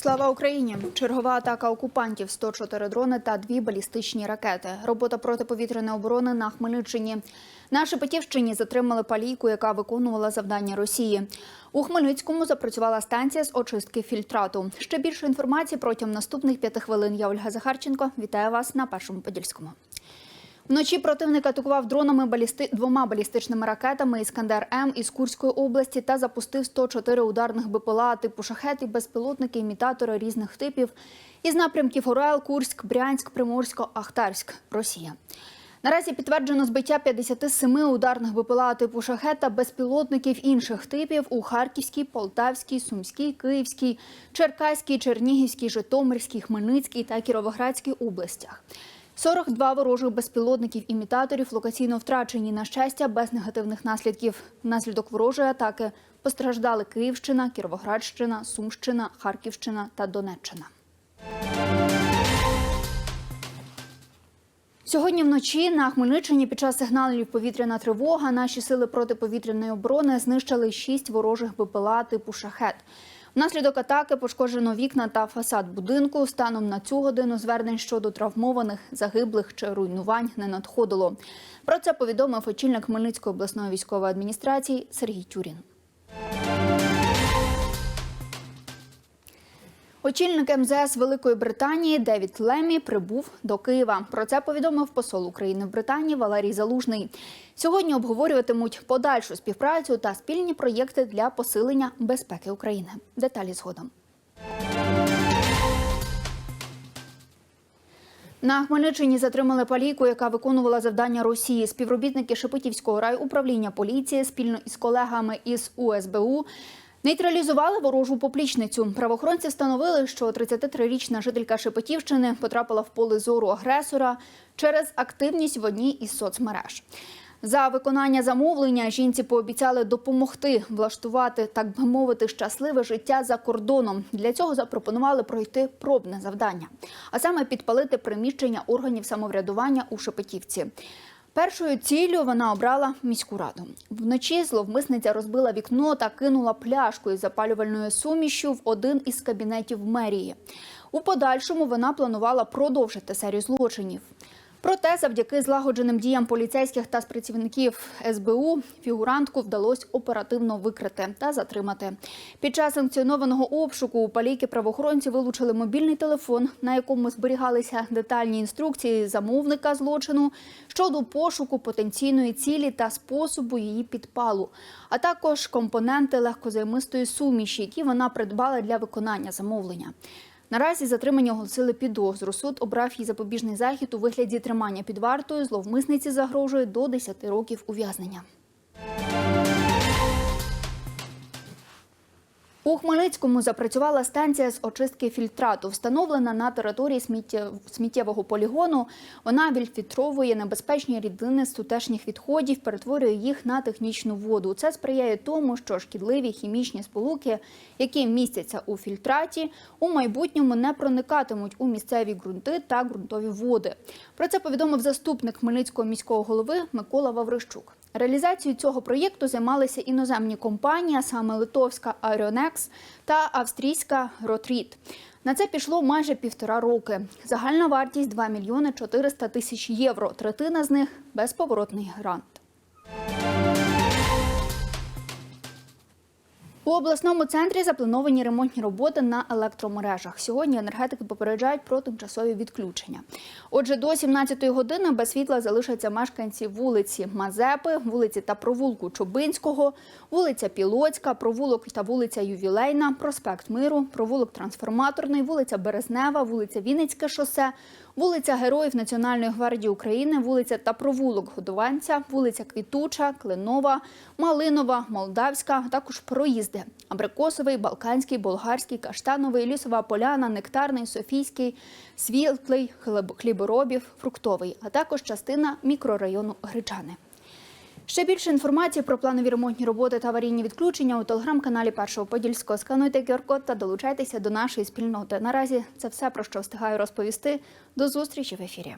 Слава Україні! Чергова атака окупантів 104 дрони та дві балістичні ракети. Робота протиповітряної оборони на Хмельниччині. На Шепетівщині затримали палійку, яка виконувала завдання Росії. У Хмельницькому запрацювала станція з очистки фільтрату. Ще більше інформації протягом наступних п'яти хвилин. Я Ольга Захарченко. Вітаю вас на першому подільському. Вночі противник атакував дронами балісти... двома балістичними ракетами Іскандер М із Курської області та запустив 104 ударних БПЛА типу шахет і безпілотники, імітатори різних типів із напрямків Орел, Курськ, Брянськ, Приморсько, Ахтарськ, Росія. Наразі підтверджено збиття 57 ударних БПЛА типу шахет та безпілотників інших типів у Харківській, Полтавській, Сумській, Київській, Черкаській, Чернігівській, Житомирській, Хмельницькій та Кіровоградській областях. 42 ворожих безпілотників-імітаторів локаційно втрачені, на щастя, без негативних наслідків. Внаслідок ворожої атаки постраждали Київщина, Кіровоградщина, Сумщина, Харківщина та Донеччина. Сьогодні вночі на Хмельниччині під час сигналів повітряна тривога наші сили протиповітряної оборони знищили шість ворожих БПЛА типу шахет. Внаслідок атаки пошкоджено вікна та фасад будинку. Станом на цю годину звернень щодо травмованих, загиблих чи руйнувань не надходило. Про це повідомив очільник Хмельницької обласної військової адміністрації Сергій Тюрін. Очільник МЗС Великої Британії Девід Лемі прибув до Києва. Про це повідомив посол України в Британії Валерій Залужний. Сьогодні обговорюватимуть подальшу співпрацю та спільні проєкти для посилення безпеки України. Деталі згодом. На Хмельниччині затримали палійку, яка виконувала завдання Росії. Співробітники Шепетівського райуправління поліції спільно із колегами із УСБУ Нейтралізували ворожу поплічницю. Правоохоронці встановили, що 33-річна жителька Шепетівщини потрапила в поле зору агресора через активність в одній із соцмереж. За виконання замовлення жінці пообіцяли допомогти влаштувати, так би мовити, щасливе життя за кордоном. Для цього запропонували пройти пробне завдання, а саме підпалити приміщення органів самоврядування у Шепетівці. Першою ціллю вона обрала міську раду. Вночі зловмисниця розбила вікно та кинула пляшку із запалювальною сумішю в один із кабінетів мерії. У подальшому вона планувала продовжити серію злочинів. Проте, завдяки злагодженим діям поліцейських та спрацівників СБУ, фігурантку вдалося оперативно викрити та затримати. Під час санкціонованого обшуку у палійки правоохоронці вилучили мобільний телефон, на якому зберігалися детальні інструкції замовника злочину щодо пошуку потенційної цілі та способу її підпалу, а також компоненти легкозаймистої суміші, які вона придбала для виконання замовлення. Наразі затримання оголосили підозру. Суд обрав їй запобіжний захід у вигляді тримання під вартою. Зловмисниці загрожує до 10 років ув'язнення. У Хмельницькому запрацювала станція з очистки фільтрату, встановлена на території сміттєвого полігону. Вона відфільтровує небезпечні рідини з тутешніх відходів, перетворює їх на технічну воду. Це сприяє тому, що шкідливі хімічні сполуки, які містяться у фільтраті, у майбутньому не проникатимуть у місцеві ґрунти та ґрунтові води. Про це повідомив заступник Хмельницького міського голови Микола Ваврищук. Реалізацією цього проєкту займалися іноземні компанії, а саме литовська Aeronex та австрійська Ротріт. На це пішло майже півтора роки. Загальна вартість 2 мільйони 400 тисяч євро. Третина з них безповоротний грант. У обласному центрі заплановані ремонтні роботи на електромережах. Сьогодні енергетики попереджають про тимчасові відключення. Отже, до 17-ї години без світла залишаться мешканці вулиці Мазепи, вулиці та провулку Чубинського, вулиця Пілоцька, провулок та вулиця Ювілейна, проспект Миру, провулок Трансформаторний, вулиця Березнева, вулиця Вінницьке шосе, вулиця Героїв Національної гвардії України, вулиця та провулок Годуванця, вулиця Квітуча, Клинова, Малинова, Молдавська, також проїзди Абрикосовий, Балканський, Болгарський, Каштановий, Лісова Поляна, Нектарний, Софійський, Світлий, Хліборобів, Фруктовий, а також частина мікрорайону Гречани. Ще більше інформації про планові ремонтні роботи та аварійні відключення у телеграм-каналі Першого Подільського. Скануйте QR-код та долучайтеся до нашої спільноти. Наразі це все про що встигаю розповісти. До зустрічі в ефірі.